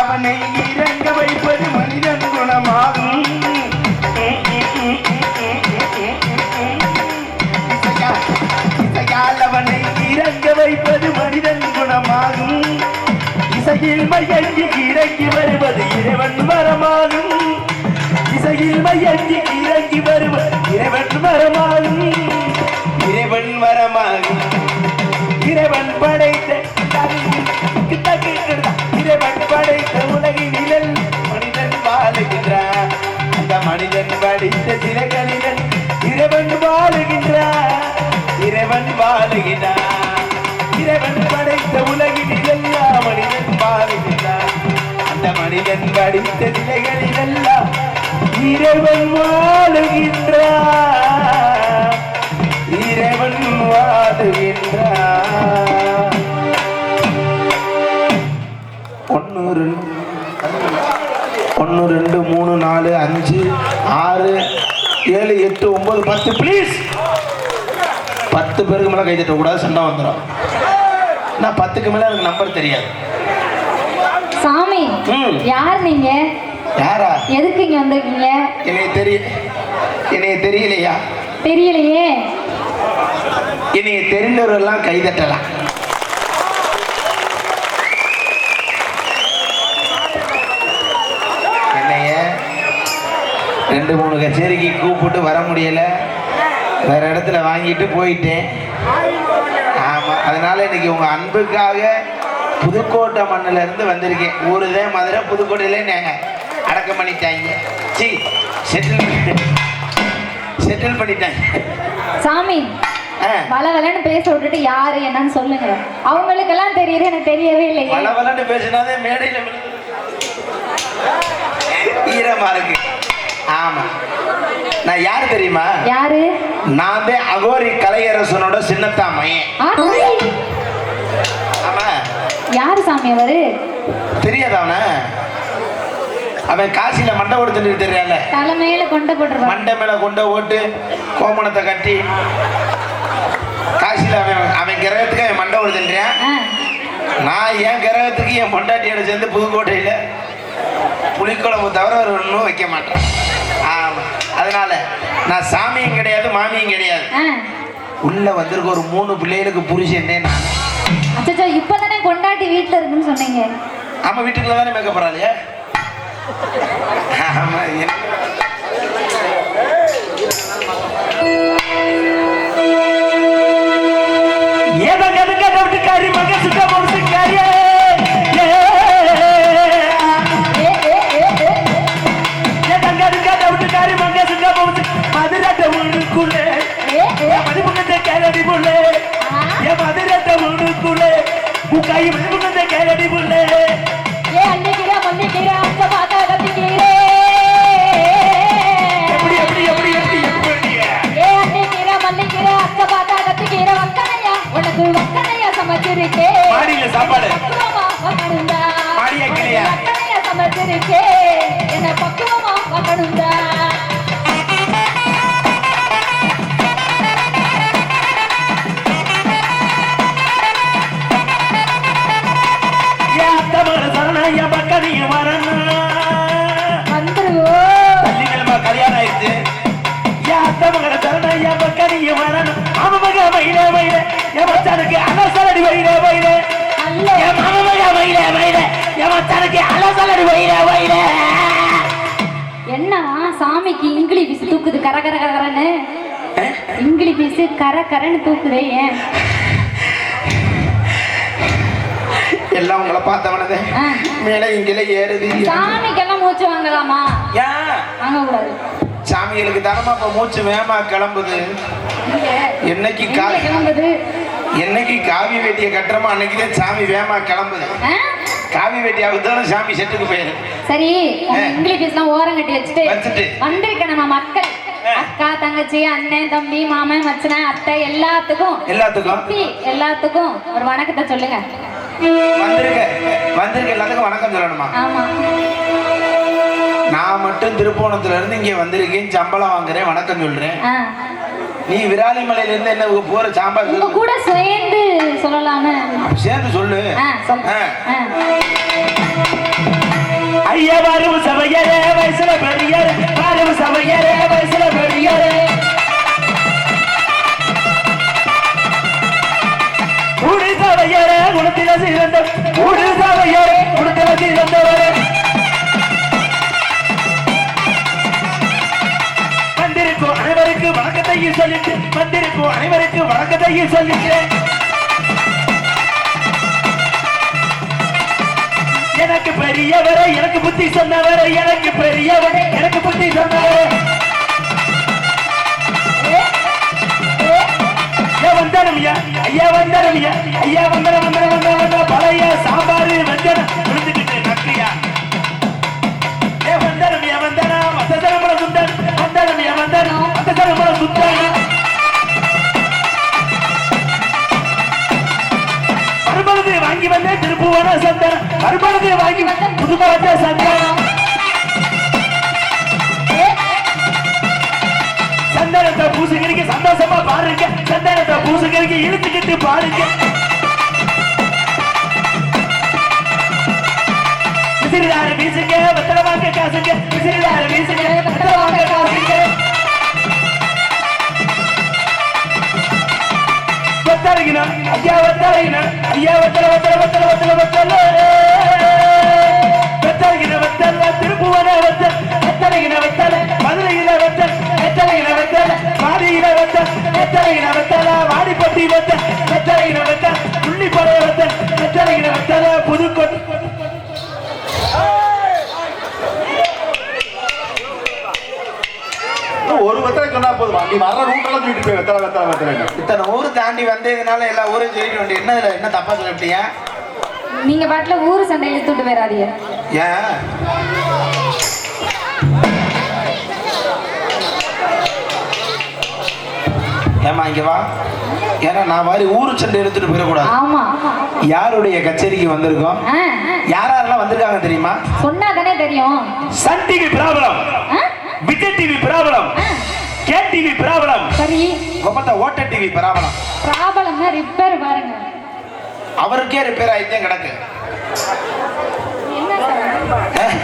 அவனை இறங்க வைப்பது மனிதன் குணமாகும். அவனை இறங்க வைப்பது மனிதன் குணமாகும். இசையில் மயங்கி இறங்கி வருவது இறைவன் வரமாகும். இசையில் மையங்கி படித்த நிலைகளிலெல்லாம் இறைவன் வாழுகின்றான் இறைவன் வாழுகின்றான் ஒன்று ரெண்டு ஒன்று ரெண்டு மூணு நாலு அஞ்சு ஆறு ஏழு எட்டு ஒன்பது பத்து ப்ளீஸ் பத்து பேருக்கு மேலே கை தட்டக்கூடாது சண்டை வந்துடும் நான் பத்துக்கு மேலே எனக்கு நம்பர் தெரியாது. சாமி. யார் நீங்க? யாரா? எதுக்கு இங்க வந்திருக்கீங்க? என்னைய தெரிய என்னைய தெரியலையா? தெரியலையே. என்னைய தெரிந்தவரெல்லாம் கை தட்டலாம் என்னைய ரெண்டு மூணு கச்சேரிக்கு கூப்பிட்டு வர முடியல. வேற இடத்துல வாங்கிட்டு போயிட்டேன். ஆமாம் அதனால இன்னைக்கு உங்கள் அன்புக்காக புதுக்கோட்டை மண்ணுல இருந்து வந்திருக்கேன். ஊருதே மதுரை புதுக்கோட்டையிலே நாங்கள் அடக்கம் பண்ணிட்டாங்க. சி செட்டில் செட்டில் பண்ணிட்டாங்க. சாமி ஆ. வள வளன்னு பேச விட்டுட்டு யாரு என்னன்னு சொல்லுங்க. அவங்களுக்கெல்லாம் தெரியுது எனக்கு தெரியவே இல்லையே. வள வளன்னு பேசினாதே மேடையில். ஈரமா இருக்கு. ஆமா. நான் யாரு தெரியுமா? யாரு? நான் அகோரி கலையரசனோட சின்னத்தா மையன் ஆத்தி. ஆமா யாரு சாமி அவரு? தெரியாத அவன அவன் காசியில மண்டை கொடுத்துட்டு தெரியல தலைமையில கொண்ட போட்டுருவாங்க மண்டை மேல கொண்ட ஓட்டு கோமணத்தை கட்டி காசியில அவன் அவன் கிரகத்துக்கு அவன் மண்டை கொடுத்துட்டான் ஆ, நான் என் கிரகத்துக்கு என் பொண்டாட்டியோட சேர்ந்து புதுக்கோட்டையில் புளிக்குழம்பு தவிர வேற ஒன்றும் வைக்க மாட்டேன். ஆமாம் அதனால நான் சாமியும் கிடையாது மாமியும் கிடையாது. உள்ள வந்திருக்க ஒரு மூணு பிள்ளைகளுக்கு புருஷன் நான் அச்சச்சோ இப்பதானே கொண்டாட்டி வீட்டில் இருக்குன்னு சொன்னீங்க. ஆமாம் வீட்டுக்குள்ள தானே மேக்கப் போறாளியா ஆமா அத்த பார்த்தா கத்திக்கிற வக்கனையா உனக்கு வக்கனையா சமைச்சிருக்கே. மாடியில சாப்பாடு. வக்கணுந்தா மாடியா கிளியா? வக்கனையா சமைச்சிருக்கே. என்ன பக்குவமா வக்கணுந்தா கல்யாணம் ஆயிடுச்சு. என் அத்தை மகன சரணா என் பக்கனைய வரணும் அவன் மக மயில மயில என் மச்சானுக்கு அலசலடி வயில அல்ல. என் மக மக மயில மயில என் மச்சானுக்கு அலசலடி வயில வயில என்ன சாமிக்கு இங்கிலி பீஸ் தூக்குது கர கர கரன்னு? இங்கிலி பீஸ் கர கரன்னு தூக்குதே ஏன்? எல்லாம் உங்களை பார்த்தவனதே. மேல இங்கில ஏறுது சாமிக்கெல்லாம் மூச்சு வாங்கலாமா? ஏன் வாங்க கூடாது சாமிகளுக்கு தானமா இப்ப மூச்சு வேகமா கிளம்புது? என்னைக்கு காவி என்னைக்கு காவி வேட்டியை கட்டுறமோ அன்னைக்கு தான் சாமி வேகமா கிளம்புது? காவி வேட்டி அவுத்தான சாமி செட்டுக்கு போயிரு சரி. இங்கிலீஷ் பீஸ்லாம் ஓரம் கட்டி வச்சுட்டு வச்சுட்டு. வந்திருக்க நம்ம மக்கள். அக்கா தங்கச்சி அண்ணன் தம்பி மாமன் மச்சனன் அத்தை எல்லாத்துக்கும். எல்லாத்துக்கும். எல்லாத்துக்கும் ஒரு வணக்கத்தை சொல்லுங்க. வந்திருக்க வந்திருக்க எல்லாத்துக்கும் வணக்கம் சொல்லணுமா? ஆமா. நான் மட்டும் திருப்போணத்துல இருந்து இங்க வந்திருக்கேன் சம்பளம் வாங்குறேன் வணக்கம் சொல்றேன். நீ விராலிமலையில இருந்து என்ன போற சாம்பார் உங்க சொல்லு. கூட சேர்ந்து சொல்லலான்னு. சேர்ந்து சொல்லு. ஐயா வரும் சபையரே வயசுல பெரியரே. வரும் சபையரே வயசுல பெரியரே. உடு சபையரே குணத்தில சிறந்த உடு சபையரே குணத்தில சிறந்தவரே. வந்திருக்கும் அனைவருக்கு வணக்கத்தையும் சொல்லிட்டு வந்திருக்கும் அனைவருக்கும் வணக்கத்தையும் சொல்லிட்டு எனக்கு பெரியவரை எனக்கு புத்தி சொன்னவரை எனக்கு பெரியவரை எனக்கு புத்தி சொன்னவரை ஐயா வந்தாரம் ஐயா ஐயா வந்தாரம் ஐயா ஐயா வந்தாரம் வந்தாரம் வந்தாரம் வந்தா பழைய சந்தனத்தை பூசுகிறீங்க சந்தோஷமா பாருங்க? சந்தனத்தை பூசுகிறீங்க இழுத்துக்கிட்டு பாருங்க. விசிறிதார வீசுங்க வெத்தலை காசுங்க. விசிறிதார வீசுங்க வெத்தலை காசுங்க. வத்தாருங்கண்ணா ஐயா வத்தாருங்கண்ணா ஐயா வத்தல வத்தல வத்தல வத்தல வத்தல போய் வெத்தலை வெத்தலை வெத்தலை இத்தனை ஊர் தாண்டி வந்ததுனால எல்லா ஊரும் என்ன இதுல என்ன தப்பா நீங்க பாட்டுல ஊரு சண்டை இழுத்துட்டு போயிடாதீங்க ஏன்? ஏமா இங்க வா. ஏன்னா நான் மாதிரி ஊரு சண்டை எடுத்துட்டு போயிடக்கூடாது. ஆமா. யாருடைய கச்சேரிக்கு வந்திருக்கோம்? யார் யாரெல்லாம் வந்திருக்காங்க தெரியுமா? சொன்னா தானே தெரியும். சன் டிவி பிராபலம். ஆ? விஜய் டிவி பிராபலம். K TV பிராபலம். சரி. ஒப்பத்த ஓட்ட டிவி பராமரம் ப்ராப்ளம்னா ரிப்பேர் பாருங்க. அவருக்கே ரிப்பேர் ஆயிட்டே கிடக்கு. என்ன சார்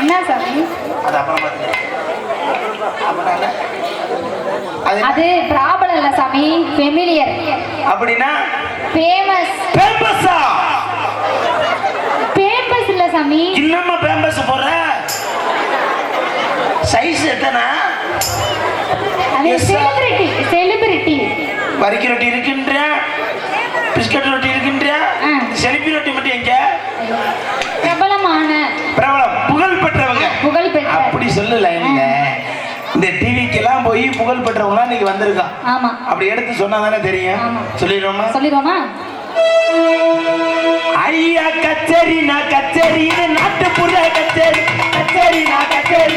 என்ன சாமி? அது அப்புறம் அது ப்ராப்ளம் இல்ல சாமி. ஃபெமிலியர் அப்படின்னா ஃபேமஸ் பேம்பஸா ஃபேமஸ் இல்ல சாமி. இன்னமா பேம்பஸ் போற சைஸ் எத்தனை. செலிபிரிட்டி செலிபிரிட்டி வரிக்கி ரொட்டி இருக்கின்ற பிஸ்கட் ரொட்டி இருக்கின்ற ஆ. செலிப்பி ரொட்டி மட்டும் எங்க? பிரபலமான. பிரபலம். புகழ் பெற்றவங்க. புகழ் பெற்ற. அப்படி சொல்லு லைன்ல இந்த டிவிக்கெல்லாம் போய் புகழ் பெற்றவங்களாம் இன்னைக்கு வந்திருக்கான். ஆமா. அப்படி எடுத்து சொன்னா தானே தெரியும். சொல்லிடுவோமா சொல்லிடுவோமா ஐயா கச்சேரி நான் கச்சேரி இது நாட்டுப்புற கச்சேரி. கச்சேரி நான் கச்சேரி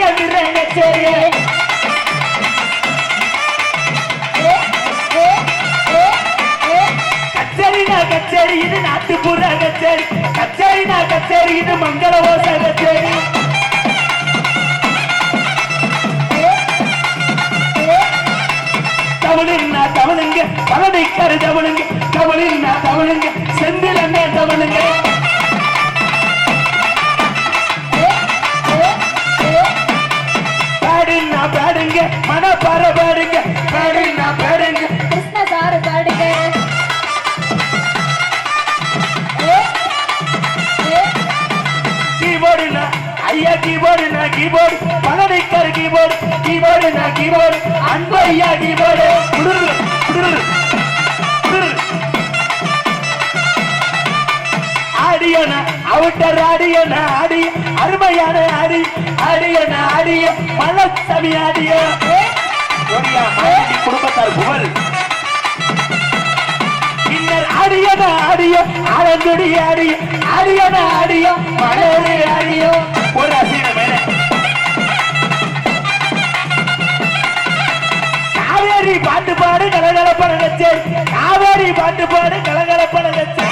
கச்சேரி கச்சேரி. இது நாட்டுப்புற கச்சேரி. கச்சேரி நான் கச்சேரி இது மங்கள ஓச கச்சேரி. தமிழுன்னா தமிழுங்க பழனிக்கரு தமிழுங்க தமிழுன்னா தமிழுங்க செந்தில் செந்திலண்ணே தமிழுங்க பாடுன்னா பாடுங்க மனப்பாற பாடுங்க பாடுங்க. கீபோர்டு பழனிக்கரு கீபோர்டு கீபோர்டு நான் கீபோர்டு? அன்பையா கீபோர்டு? குடுரு அவுட்டர் ஆடியோனா ஆடி. அருமையான ஆடி. ஆடியோனா ஆடிய மலசமி ஆடியோ குடும்பத்தார் புகழ். பின்னர் ஆடியன ஆடியோ ஆலங்குடி ஒரு அசீனம் பாடு கலகலப்பன கச்சேரி காவேரி பாட்டு பாடு கலகலப்பன கச்சேரி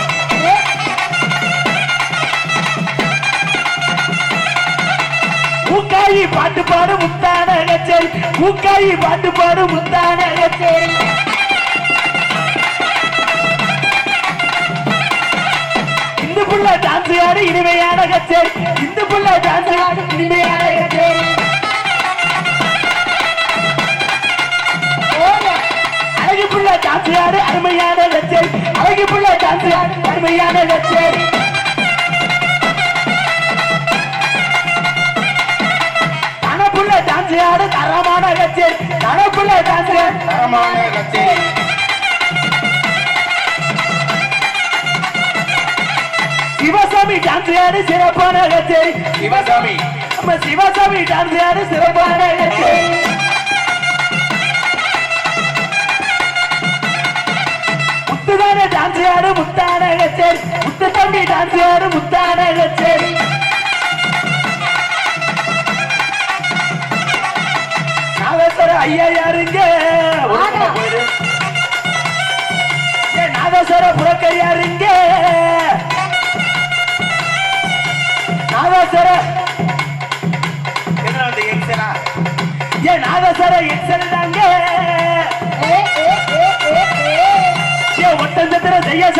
ஊக்காயி பாட்டு பாடு முத்தான கச்சேரி பூக்காயி பாட்டு பாடு முத்தான கச்சேரி இந்த புள்ள டான்ஸ் ஆடு இனிமையான கச்சேரி இந்த புள்ள டான்ஸ் ஆடு இனிமையான கச்சேரி புள்ள டான்ஸ் ஆடு அருமையான கச்சேரி அழகு புள்ள டான்ஸ் ஆடு அருமையான கச்சேரி தனப்புள்ள டான்ஸ் ஆடு தரமான கச்சேரி தனப்புள்ள டான்ஸ் ஆடு தரமான கச்சேரி சிவசாமி டான்ஸ் ஆடு சிறப்பான சிவசாமி. நம்ம சிவசாமி டான்ஸ் ஆடு சிறப்பான முத்துதான டான்ஸ் ஆடு முத்தான கச்சேரி. முத்து தம்பி டான்ஸ் ஆடு முத்தான கச்சேரி. நாதஸ்வர ஐயா யாருங்க? நாதஸ்வர புறக்கர் யாருங்க? நாதஸ்வர. என்ன நாதஸ்வர எக்ஸல்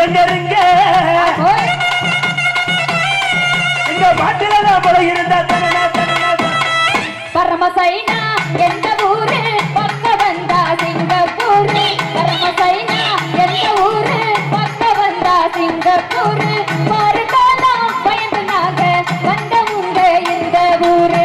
எங்க இருங்க இந்த பாட்டில நான் போல இருந்தா பரமசைனா எந்த ஊரு? பக்க வந்தா சிங்கப்பூர். பரமசைனா எந்த ஊரு? பக்க வந்தா சிங்கப்பூர். மாறுதானா பயந்தனாக வந்த உங்க இந்த ஊரு.